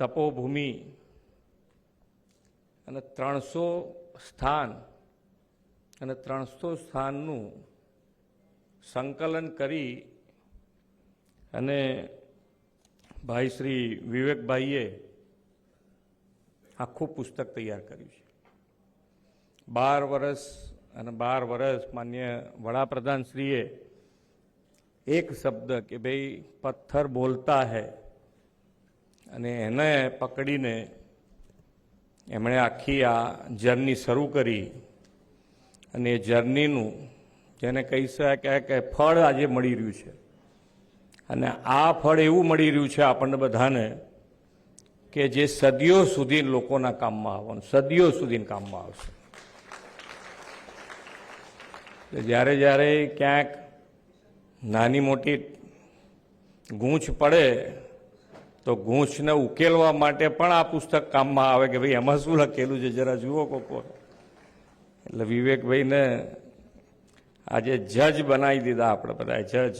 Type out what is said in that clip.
તપોભૂમિ. અને ત્રણસો સ્થાન અને ત્રણસો સ્થાનનું સંકલન કરી અને ભાઈ શ્રી વિવેકભાઈએ આખું પુસ્તક તૈયાર કર્યું છે. બાર વર્ષ અને બાર વર્ષ માન્ય વડાપ્રધાનશ્રીએ એક શબ્દ કે ભાઈ પથ્થર બોલતા હૈ અને એને પકડીને એમણે આખી આ જર્ની શરૂ કરી. અને એ જર્નીનું જેને કહી શકાય કે ફળ આજે મળી રહ્યું છે. અને આ ફળ એવું મળી રહ્યું છે આપણને બધાને કે જે સદીઓ સુધી લોકોના કામમાં આવવાનું, સદીઓ સુધી કામમાં આવશે. જ્યારે જ્યારે ક્યાંક નાની મોટી ગૂંચ પડે તો ગૂંચને ઉકેલવા માટે પણ આ પુસ્તક કામમાં આવે કે ભાઈ એમાં શું લખેલું છે? જરા જુઓ કોકો. એટલે વિવેકભાઈને આજે જજ બનાવી દીધા આપણે બધા જજ.